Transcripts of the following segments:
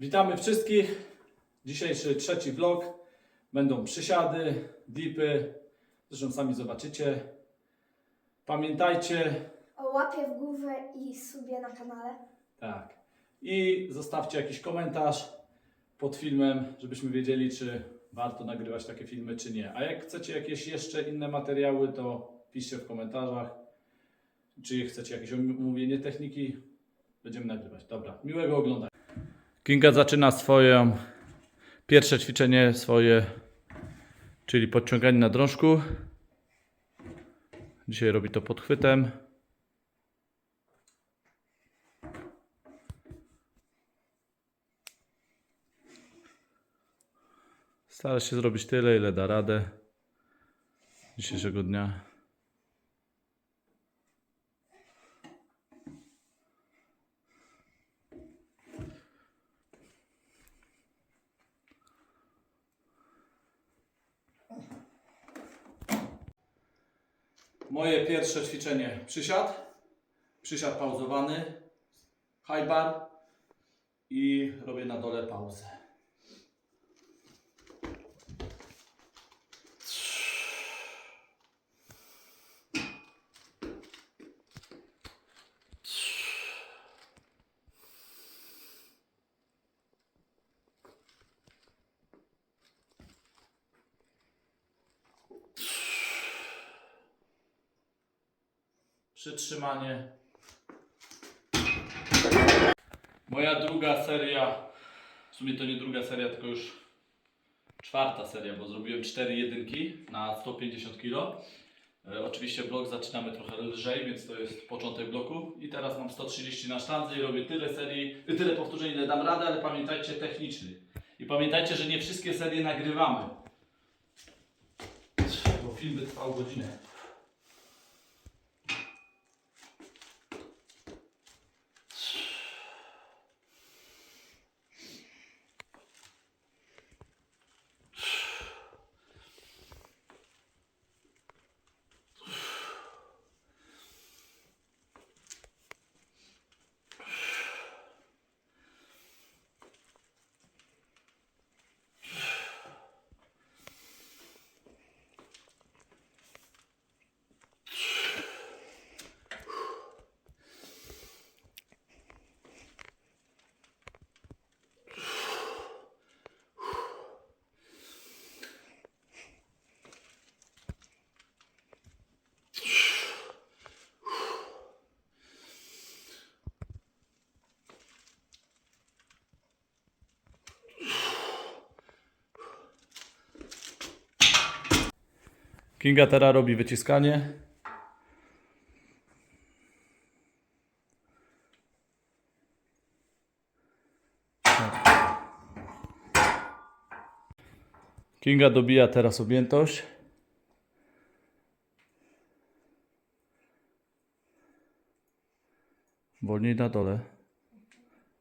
Witamy wszystkich. Dzisiejszy trzeci vlog. Będą przysiady, dipy. Zresztą sami zobaczycie. Pamiętajcie, O łapie w górę i subie na kanale. tak. I zostawcie jakiś komentarz pod filmem, żebyśmy wiedzieli, czy warto nagrywać takie filmy, czy nie. A jak chcecie jakieś jeszcze inne materiały, to piszcie w komentarzach. Czy chcecie jakieś omówienie techniki, będziemy nagrywać. Dobra, miłego oglądania. Kinga zaczyna swoje pierwsze ćwiczenie swoje, czyli podciąganie na drążku. Dzisiaj robi to podchwytem. Stara się zrobić tyle, ile da radę dzisiejszego dnia. Moje pierwsze ćwiczenie. Przysiad, przysiad pauzowany, high bar. I robię na dole pauzę. Przytrzymanie. Moja druga seria, w sumie to nie druga seria, tylko już czwarta seria, bo zrobiłem 4 jedynki na 150 kg. E, oczywiście blok zaczynamy trochę lżej, więc to jest początek bloku. I teraz mam 130 na sztandze i robię tyle serii, y, tyle powtórzeń, ile dam radę, ale pamiętajcie techniczny. I pamiętajcie, że nie wszystkie serie nagrywamy. Bo film by trwał godzinę. Kinga teraz robi wyciskanie. Kinga dobija teraz objętość. Wolniej na dole.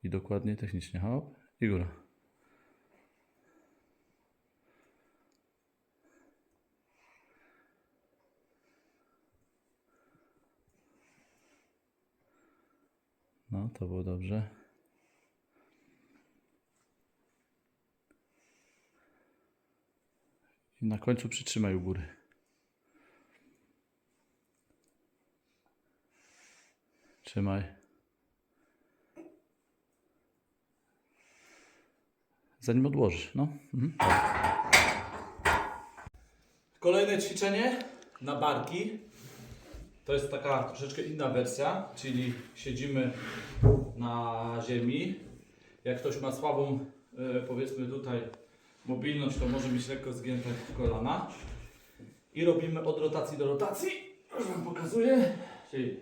I dokładnie technicznie. Hop. I góra. No, to było dobrze. I na końcu przytrzymaj u góry. Trzymaj. Zanim odłożysz, no. Mhm. Kolejne ćwiczenie na barki. To jest taka troszeczkę inna wersja, czyli siedzimy na ziemi. Jak ktoś ma słabą, e, powiedzmy tutaj, mobilność, to może mieć lekko zgięte kolana. I robimy od rotacji do rotacji. Już Wam pokazuję. Czyli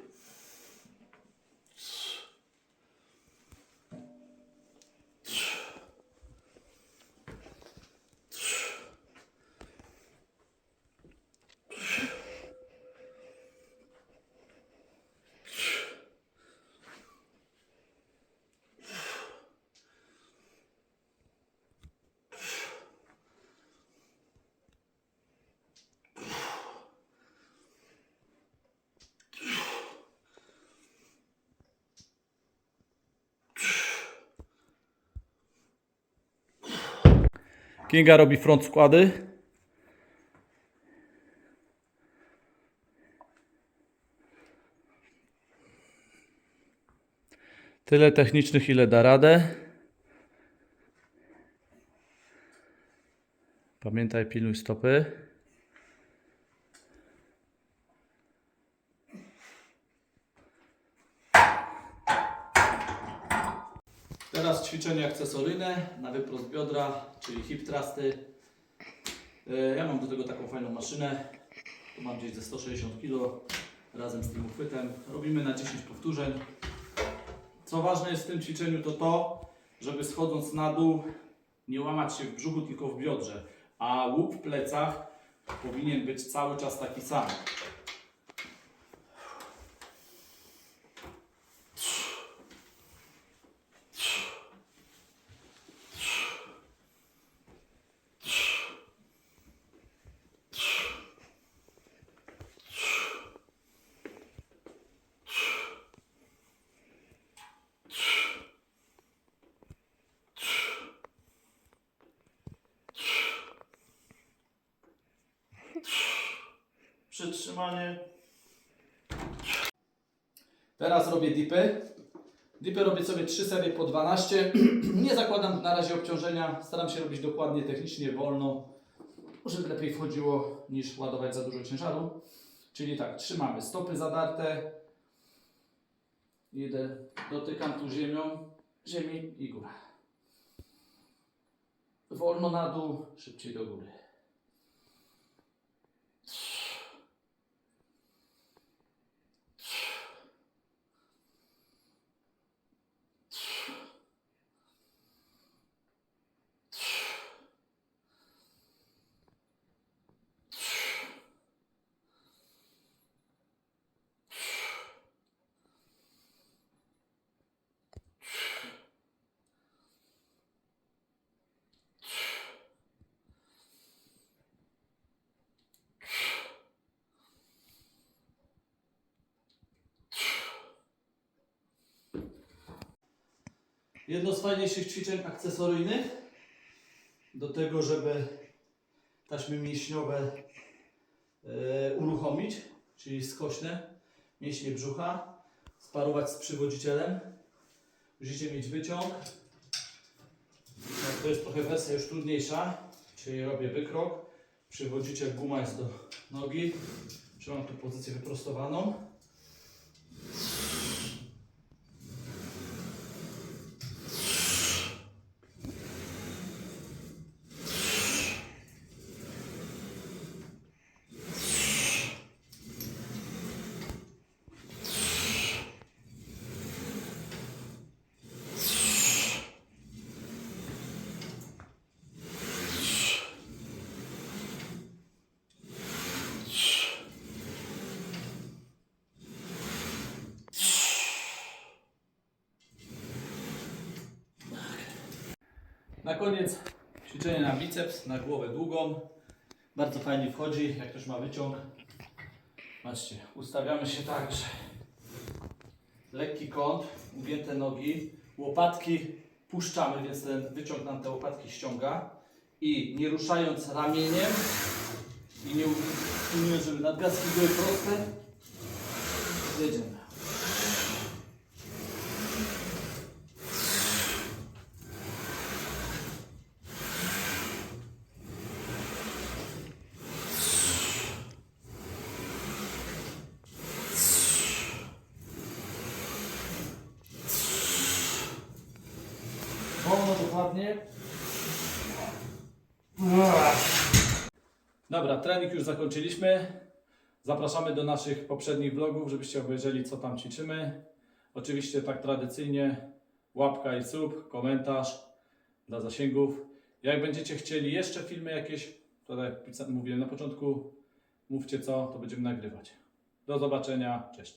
Kinga robi front składy. Tyle technicznych, ile da radę. Pamiętaj, pilnuj stopy. Teraz ćwiczenie akcesoryjne na wyprost biodra, czyli hip thrusty. E, Ja mam do tego taką fajną maszynę. Tu mam gdzieś ze 160 kg razem z tym uchwytem. Robimy na 10 powtórzeń. Co ważne jest w tym ćwiczeniu to to, żeby schodząc na dół nie łamać się w brzuchu, tylko w biodrze. A łuk w plecach powinien być cały czas taki sam. Przytrzymanie. Teraz robię dipy. Dipy robię sobie 3 serie po 12. Nie zakładam na razie obciążenia. Staram się robić dokładnie, technicznie, wolno, żeby lepiej wchodziło niż ładować za dużo ciężaru. Czyli tak, trzymamy stopy zadarte. Idę, dotykam tu ziemią, ziemi i góra. Wolno na dół, szybciej do góry. Jedno z fajniejszych ćwiczeń akcesoryjnych do tego, żeby taśmy mięśniowe e, uruchomić, czyli skośne mięśnie brzucha, sparować z przywodzicielem. Musicie mieć wyciąg. No, to jest trochę wersja już trudniejsza, czyli robię wykrok. Przywodziciel guma jest do nogi. Trzymam tu pozycję wyprostowaną. Na koniec ćwiczenie na biceps, na głowę długą. Bardzo fajnie wchodzi, jak ktoś ma wyciąg. Patrzcie, ustawiamy się tak, że lekki kąt, ugięte nogi, łopatki puszczamy, więc ten wyciąg nam te łopatki ściąga. I nie ruszając ramieniem i nie utrzymując, żeby nadgarstki były proste, jedziemy. Dokładnie. Dobra, trening już zakończyliśmy. Zapraszamy do naszych poprzednich vlogów, żebyście obejrzeli, co tam ćwiczymy. Oczywiście tak tradycyjnie łapka i sub, komentarz dla zasięgów. Jak będziecie chcieli jeszcze filmy jakieś, to tak jak mówiłem na początku, mówcie co, to będziemy nagrywać. Do zobaczenia, cześć.